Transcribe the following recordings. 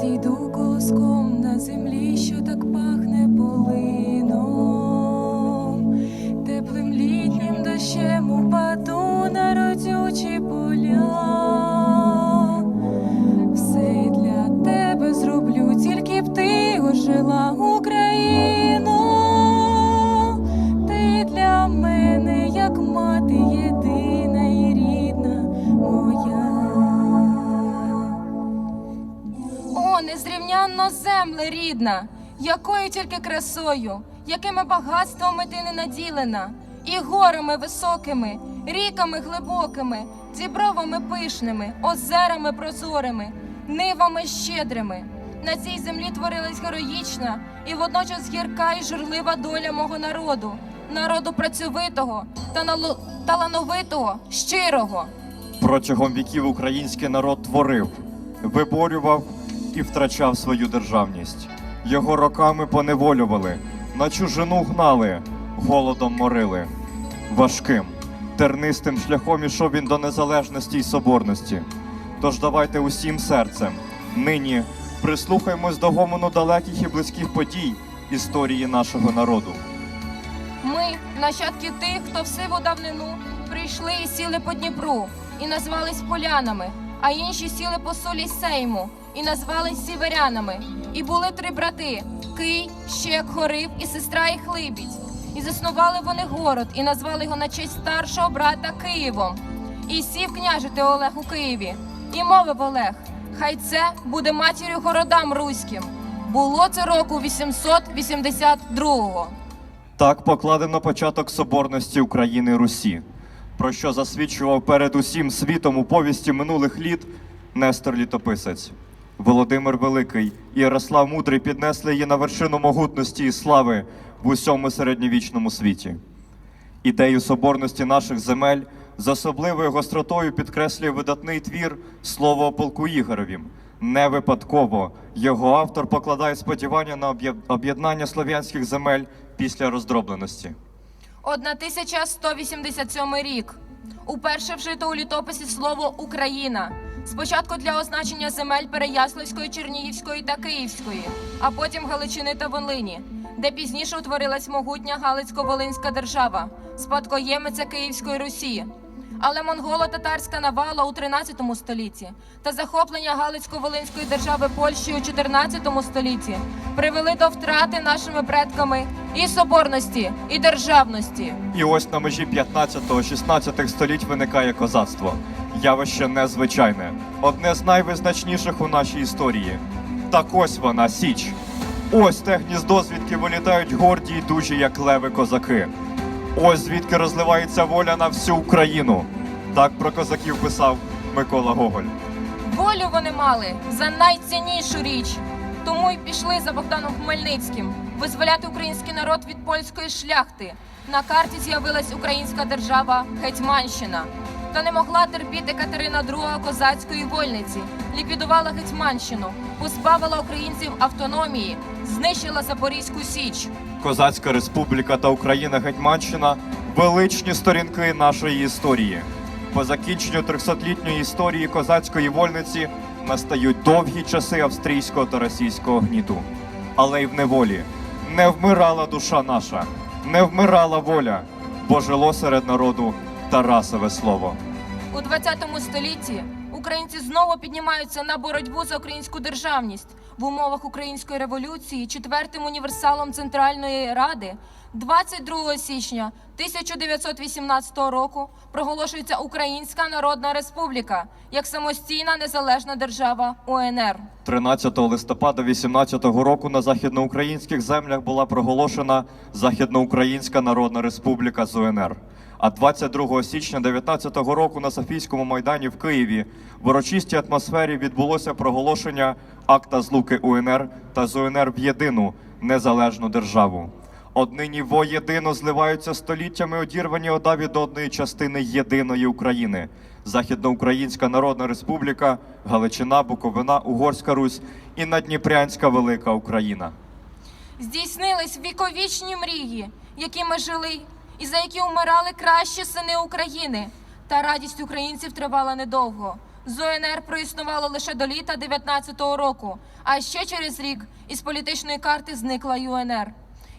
Зійду колоском на землі, що так пахне полином, земле рідна, якою тільки красою, якими багатствами ти не наділена, і горами високими, ріками глибокими, дібровами пишними, озерами прозорими, нивами щедрими. На цій землі творилась героїчна і водночас гірка і журлива доля мого народу, народу працьовитого та нало- талановитого, щирого. Протягом віків український народ творив, виборював і втрачав свою державність. Його роками поневолювали, на чужину гнали, голодом морили. Важким, тернистим шляхом ішов він до незалежності й соборності. Тож давайте усім серцем нині прислухаймось до гомону далеких і близьких подій історії нашого народу. Ми, нащадки тих, хто в сиву давнину прийшли і сіли по Дніпру, і назвались полянами, а інші сіли по солі сейму і назвались сіверянами. І були три брати: Кий, Щек, Хорив і сестра їх Либідь. І заснували вони город, і назвали його на честь старшого брата Києвом. І сів княжити Олег у Києві, і мовив Олег: Хай це буде матір'ю городам руським. Було це року 882-го. Так покладено початок соборності України Русі, про що засвідчував перед усім світом у повісті минулих літ Нестор Літописець. Володимир Великий і Ярослав Мудрий піднесли її на вершину могутності і слави в усьому середньовічному світі. Ідею соборності наших земель з особливою гостротою підкреслює видатний твір Слово полку Ігоровім. Не випадково його автор покладає сподівання на об'єднання слов'янських земель після роздробленості. 1187 рік. Уперше вжито у літописі слово Україна. Спочатку для означення земель Переяславської, Чернігівської та Київської, а потім Галичини та Волині, де пізніше утворилась могутня Галицько-Волинська держава, спадкоємиця Київської Русі. Але монголо-татарська навала у 13 столітті та захоплення Галицько-Волинської держави Польщі у 14 столітті привели до втрати нашими предками і соборності, і державності. І ось на межі 15-16 століть виникає козацтво. Явище незвичайне, одне з найвизначніших у нашій історії. Так ось вона, Січ. Ось те гніздо, звідки вилітають горді й дужі, як леви козаки. Ось звідки розливається воля на всю Україну. Так про козаків писав Микола Гоголь. Волю вони мали за найціннішу річ. Тому й пішли за Богданом Хмельницьким визволяти український народ від польської шляхти. На карті з'явилась українська держава Гетьманщина. Та не могла терпіти Катерина II козацької вольниці, ліквідувала Гетьманщину, позбавила українців автономії, знищила Запорізьку Січ. Козацька республіка та Україна Гетьманщина величні сторінки нашої історії. По закінченню 300-літньої історії козацької вольниці настають довгі часи австрійського та російського гніту. Але й в неволі не вмирала душа наша, не вмирала воля, бо жило серед народу Тарасове слово. У 20 столітті українці знову піднімаються на боротьбу за українську державність в умовах української революції. Четвертим універсалом Центральної Ради 22 січня 1918 року проголошується Українська Народна Республіка як самостійна незалежна держава УНР. 13 листопада 18-го року на західноукраїнських землях була проголошена Західноукраїнська Народна Республіка з УНР. А 22 січня 19-го року на Софійському майдані в Києві в урочистій атмосфері відбулося проголошення акта злуки УНР та з УНР в єдину незалежну державу. Однині воєдино зливаються століттями одірвані ода від одної частини єдиної України. Західноукраїнська Народна Республіка, Галичина, Буковина, Угорська Русь і Надніпрянська Велика Україна. Здійснились віковічні мрії, які ми жили, і за які умирали кращі сини України. Та радість українців тривала недовго. з УНР проіснувало лише до літа 19-го року, а ще через рік із політичної карти зникла ЮНР.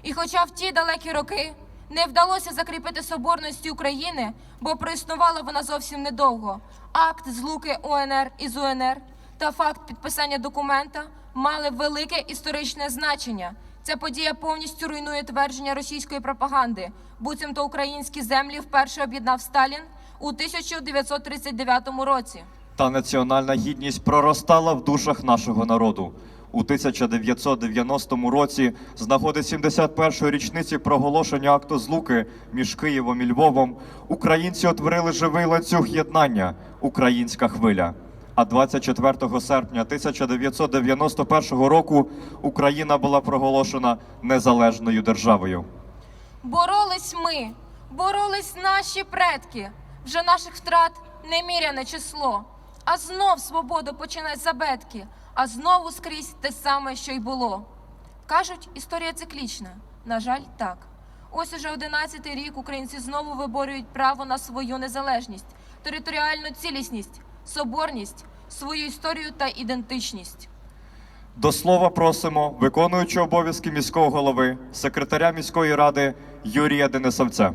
І хоча в ті далекі роки не вдалося закріпити соборності України, бо проіснувала вона зовсім недовго, акт злуки УНР із УНР та факт підписання документа мали велике історичне значення. Ця подія повністю руйнує твердження російської пропаганди, буцімто українські землі вперше об'єднав Сталін у 1939 році. Та національна гідність проростала в душах нашого народу. У 1990 році, з нагоди 71-ї річниці проголошення акту злуки між Києвом і Львовом, українці утворили живий ланцюг єднання Українська хвиля. А 24 серпня 1991 року Україна була проголошена незалежною державою. Боролись ми, боролись наші предки. Вже наших втрат неміряне число. А знов свободу починать забетки, а знову скрізь те саме, що й було. Кажуть, історія циклічна. На жаль, так. Ось уже одинадцятий рік українці знову виборюють право на свою незалежність, територіальну цілісність, соборність, свою історію та ідентичність. До слова просимо виконуючого обов'язки міського голови, секретаря міської ради Юрія Денисовця.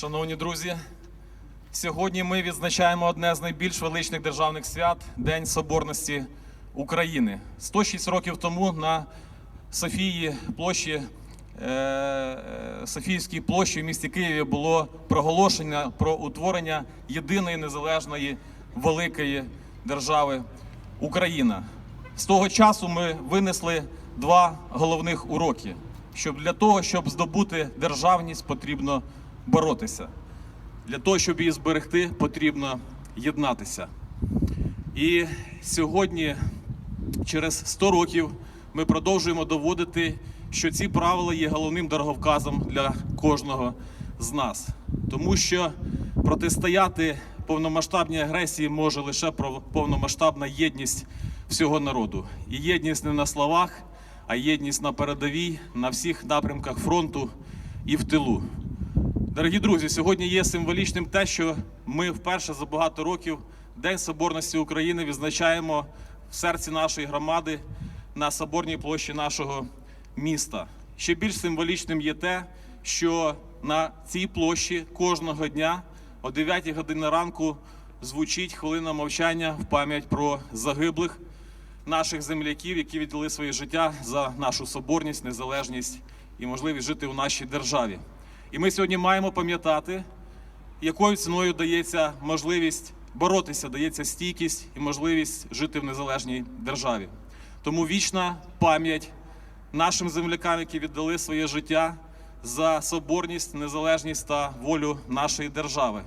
Шановні друзі, сьогодні ми відзначаємо одне з найбільш величних державних свят День Соборності України. 106 років тому на Софії площі е, е, Софійській площі в місті Києві було проголошення про утворення єдиної незалежної великої держави Україна. З того часу ми винесли два головних уроки. Щоб для того, щоб здобути державність, потрібно боротися. Для того, щоб її зберегти, потрібно єднатися. І сьогодні, через 100 років, ми продовжуємо доводити, що ці правила є головним дороговказом для кожного з нас. Тому що протистояти повномасштабній агресії може лише повномасштабна єдність всього народу. І єдність не на словах, а єдність на передовій, на всіх напрямках фронту і в тилу. Дорогі друзі, сьогодні є символічним те, що ми вперше за багато років День Соборності України відзначаємо в серці нашої громади на соборній площі нашого міста. Ще більш символічним є те, що на цій площі кожного дня о 9 годині ранку звучить хвилина мовчання в пам'ять про загиблих наших земляків, які віддали своє життя за нашу соборність, незалежність і можливість жити у нашій державі. І ми сьогодні маємо пам'ятати, якою ціною дається можливість боротися, дається стійкість і можливість жити в незалежній державі. Тому вічна пам'ять нашим землякам, які віддали своє життя за соборність, незалежність та волю нашої держави.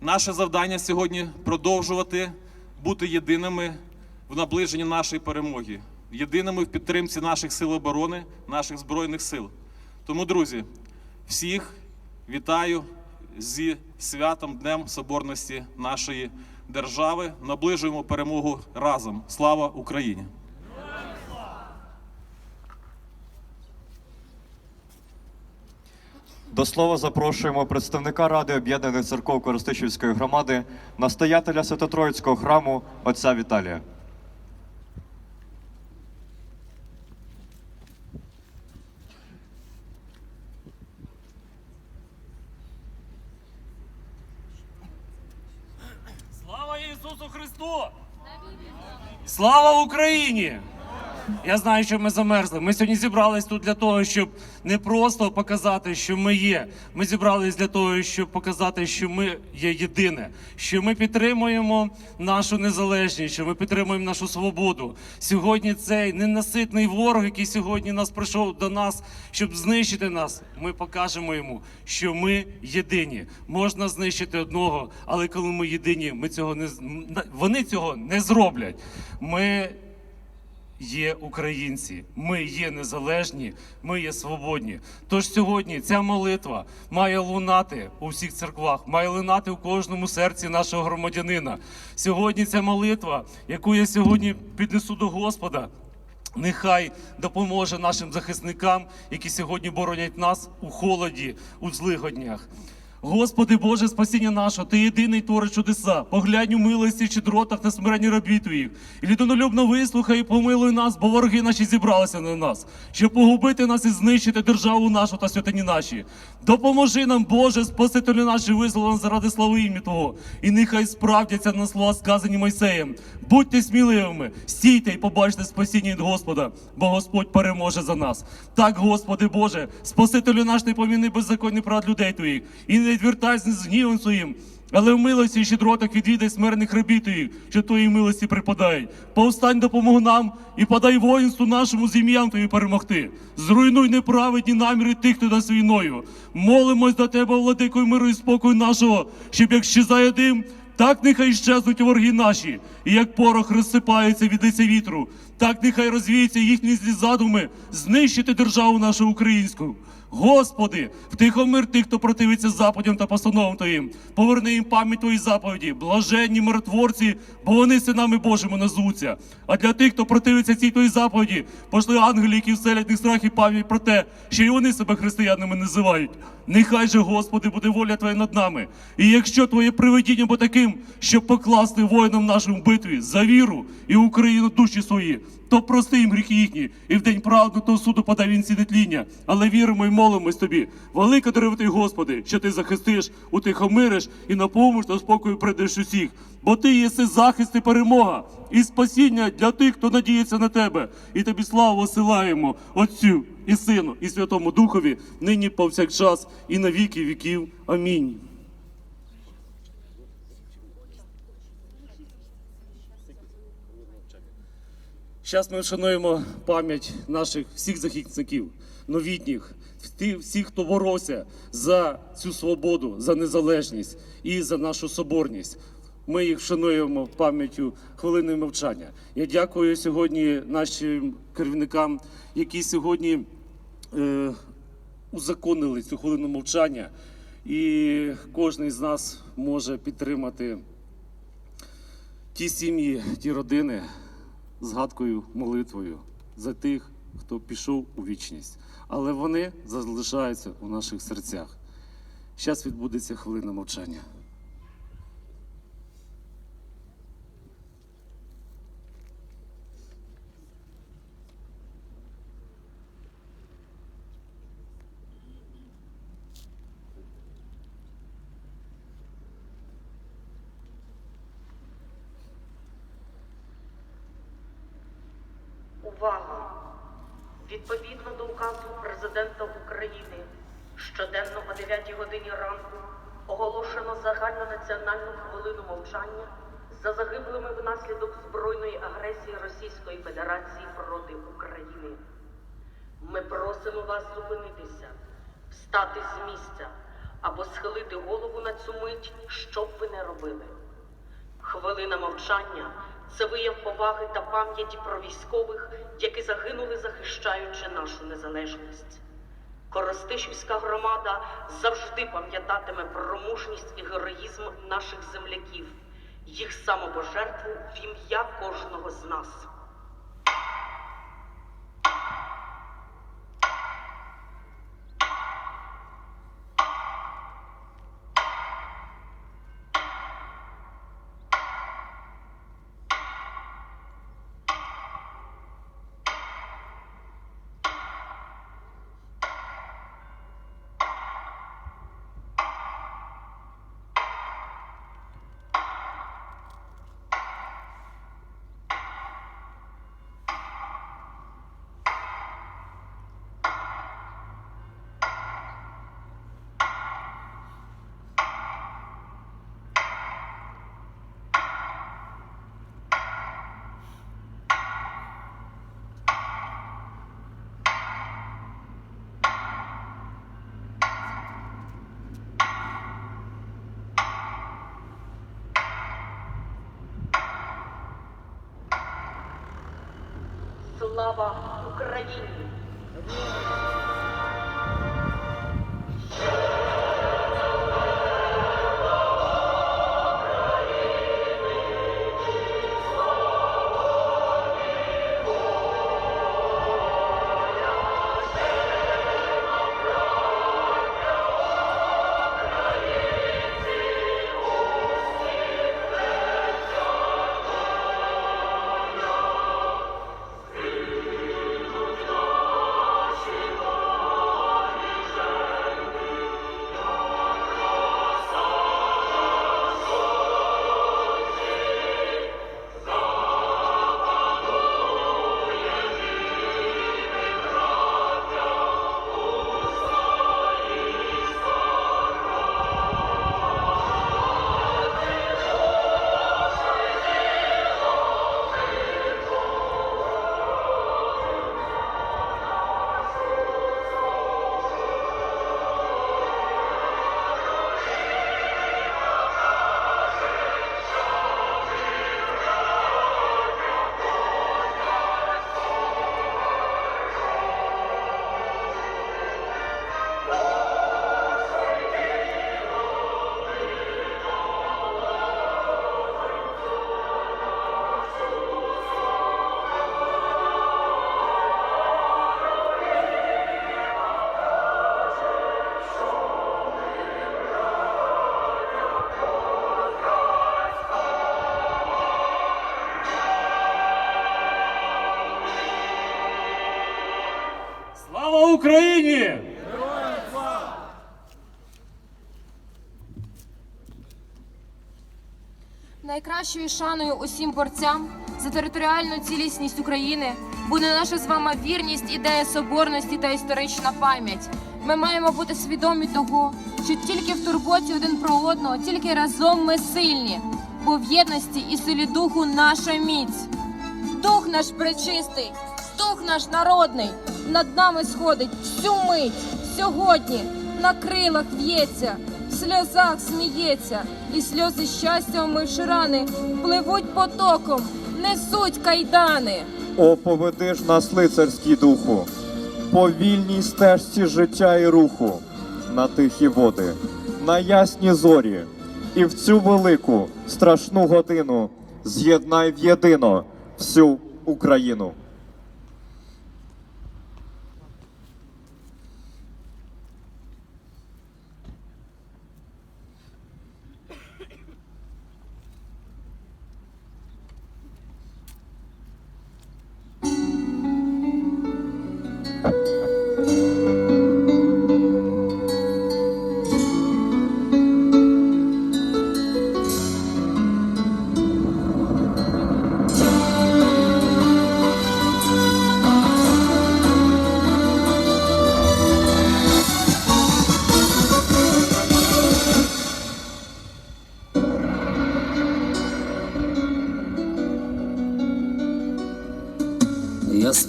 Наше завдання сьогодні продовжувати бути єдиними в наближенні нашої перемоги, єдиними в підтримці наших сил оборони, наших збройних сил. Тому, друзі, всіх вітаю зі святом Днем Соборності нашої держави. Наближуємо перемогу разом. Слава Україні! До слова запрошуємо представника Ради об'єднаних церков Коростишівської громади, настоятеля Свято-Троїцького храму отця Віталія. Слава Україні! Я знаю, що ми замерзли. Ми сьогодні зібрались тут для того, щоб не просто показати, що ми є. Ми зібрались для того, щоб показати, що ми є єдине, що ми підтримуємо нашу незалежність, що ми підтримуємо нашу свободу. Сьогодні цей ненаситний ворог, який сьогодні нас прийшов до нас, щоб знищити нас. Ми покажемо йому, що ми єдині. Можна знищити одного, але коли ми єдині, ми цього не вони цього не зроблять. Ми є українці, ми є незалежні, ми є свободні. Тож сьогодні ця молитва має лунати у всіх церквах, має лунати у кожному серці нашого громадянина. Сьогодні ця молитва, яку я сьогодні піднесу до Господа, Нехай допоможе нашим захисникам, які сьогодні боронять нас у холоді, у злигоднях. Господи Боже, спасіння нашого, Ти єдиний твориш чудеса. Поглянь у милості чи дротах на смиренні робіт твоїх. І людинолюбно вислухай і помилуй нас, бо вороги наші зібралися на нас, щоб погубити нас і знищити державу нашу та святині наші. Допоможи нам, Боже, спасителю наші визволен заради слави ім'я Твого. І нехай справдяться на слова, сказані Мойсеєм. Будьте сміливими, стійте і побачте спасіння від Господа, бо Господь переможе за нас. Так, Господи Боже, Спасителю наш не поміни беззаконний прав людей Твоїх, і не відвертайся з гнівом своїм. Але в милості і щедротах відвідай смирних рабів що твої милості припадають. Повстань допомогу нам і подай воїнству нашому з ім'ям Твоїм перемогти. Зруйнуй неправедні наміри тих, хто нас війною. Молимось до тебе, владикою миру і спокою нашого, щоб як щезає дим, так нехай щезнуть вороги наші, і як порох розсипається від лиця вітру, так нехай розвіються їхні злі задуми знищити державу нашу українську. Господи, втихомир тих, хто противиться заповідям та постановам Твоїм. Поверни їм пам'ять Твої заповіді, блаженні миротворці, бо вони синами Божими назвуться. А для тих, хто противиться цій Твоїй заповіді, пошли ангелі, які вселять них страх і пам'ять про те, що і вони себе християнами називають. Нехай же, Господи, буде воля Твоя над нами. І якщо Твоє приведіння буде таким, щоб покласти воїнам нашим в битві за віру і Україну душі свої, то прости їм гріхи їхні, і в день праведного суду подай він сінетління. Але віримо і молимось тобі. Велика дорогий Господи, що ти захистиш, утихомириш і наповниш та спокою прийдеш усіх. Бо ти єси захист і перемога, і спасіння для тих, хто надіється на тебе. І тобі славу осилаємо Отцю і Сину, і Святому Духові, нині повсякчас, і на віки віків. Амінь. Зараз ми вшануємо пам'ять наших всіх захисників, новітніх, всіх, хто боровся за цю свободу, за незалежність і за нашу соборність. Ми їх вшануємо пам'яттю хвилиною мовчання. Я дякую сьогодні нашим керівникам, які сьогодні е, узаконили цю хвилину мовчання, і кожен з нас може підтримати ті сім'ї, ті родини згадкою, молитвою за тих, хто пішов у вічність. Але вони залишаються у наших серцях. Зараз відбудеться хвилина мовчання. Увага! Відповідно до указу президента України, щоденно о 9 годині ранку оголошено загальнонаціональну хвилину мовчання за загиблими внаслідок збройної агресії Російської Федерації проти України. Ми просимо вас зупинитися, встати з місця або схилити голову на цю мить, що б ви не робили. Хвилина мовчання це вияв поваги та пам'яті про військових, які загинули, захищаючи нашу незалежність. Коростишівська громада завжди пам'ятатиме про мужність і героїзм наших земляків, їх самопожертву в ім'я кожного з нас. Слава Україні! Слава Україні! Найкращою шаною усім борцям за територіальну цілісність України буде наша з вами вірність, ідея соборності та історична пам'ять. Ми маємо бути свідомі того, що тільки в турботі один про одного, тільки разом ми сильні, бо в єдності і силі духу наша міць. Дух наш пречистий, дух наш народний над нами сходить всю мить сьогодні на крилах в'ється, в сльозах сміється, і сльози щастя, омивши рани, пливуть потоком, несуть кайдани. О, ж нас, лицарський духу, по вільній стежці життя і руху, на тихі води, на ясні зорі, і в цю велику страшну годину з'єднай в єдино всю Україну.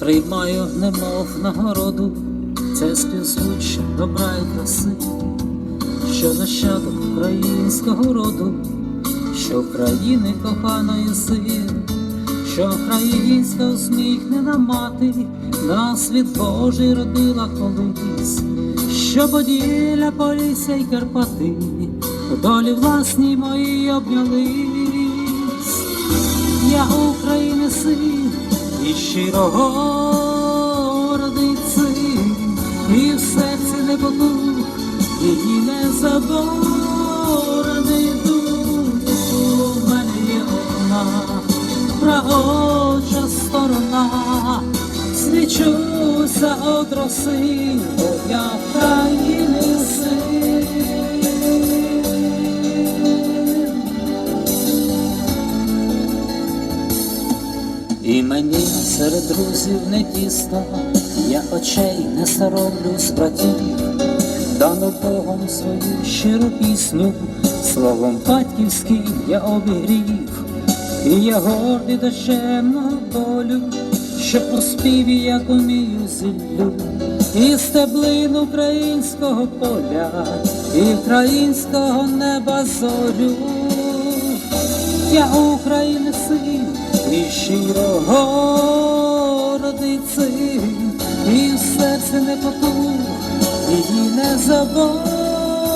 Я сприймаю, немов нагороду, це співзвуччя добра і краси, що нащадок українського роду, що країни коханої син, що українська усміхнена мати, на світ Божий родила колись, що Поділля, Полісся й Карпати, долі власній моїй обнялись. Я України син і щирого родиці, і в серці не потух, і не заборений дух. У мене є одна правоча сторона, свічуся од роси, бо я країни син. Мені серед друзів не тісно, я очей не соромлюсь братів, дану Богом свою щиру пісню, словом батьківським я обігрів, і я гордий до чемного долю, що по співі як умію зіллю, і стеблин українського поля, і українського неба зорю. Я України син і щирого родиться. серці не потух, її не заборений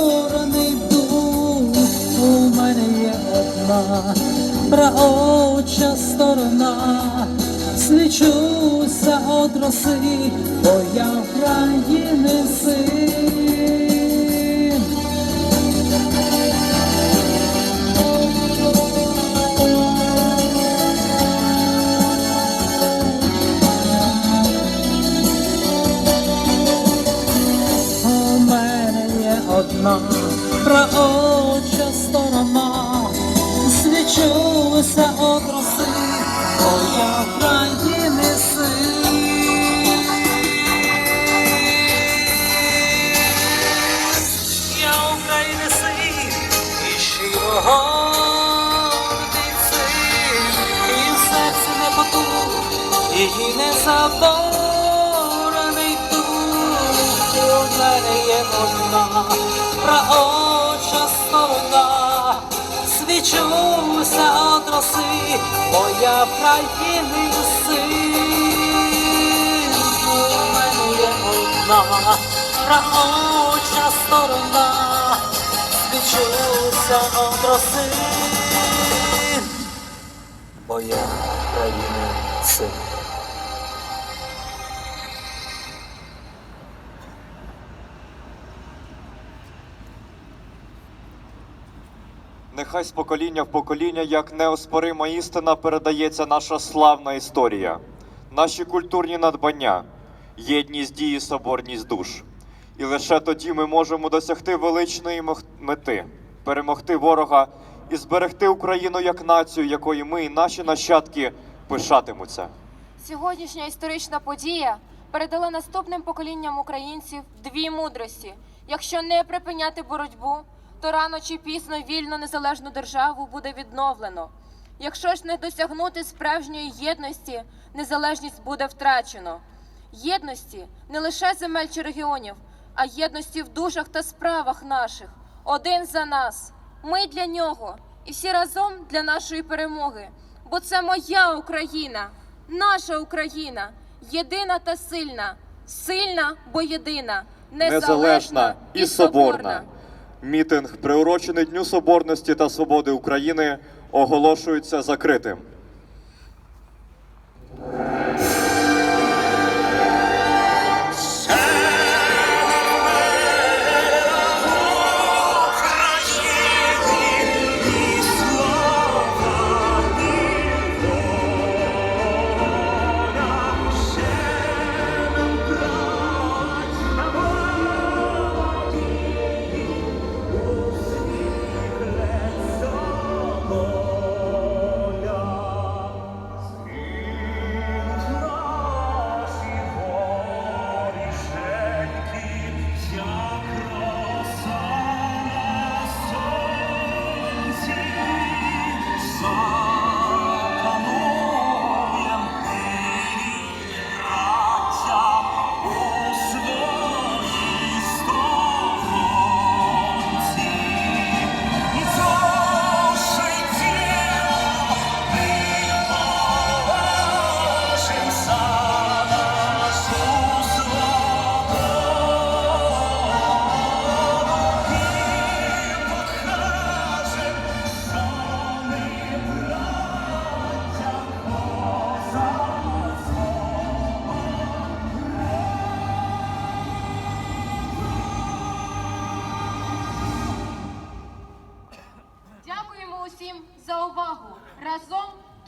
дух. У мене є одна праоча сторона, свічуся од роси, бо я України син. Я країни син. Мене одна правоча сторона, свічуся од роси, бо я країни син. Нехай з покоління в покоління, як неоспорима істина, передається наша славна історія, наші культурні надбання, єдність дії, соборність душ. І лише тоді ми можемо досягти величної мети, перемогти ворога і зберегти Україну як націю, якої ми і наші нащадки пишатимуться. Сьогоднішня історична подія передала наступним поколінням українців дві мудрості: якщо не припиняти боротьбу, то рано чи пізно вільну незалежну державу буде відновлено. Якщо ж не досягнути справжньої єдності, незалежність буде втрачено. Єдності не лише земель чи регіонів, а єдності в душах та справах наших. Один за нас, ми для нього, і всі разом для нашої перемоги. Бо це моя Україна, наша Україна, єдина та сильна, сильна, бо єдина, незалежна і соборна. Мітинг, приурочений Дню Соборності та Свободи України, оголошується закритим.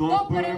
Увагу.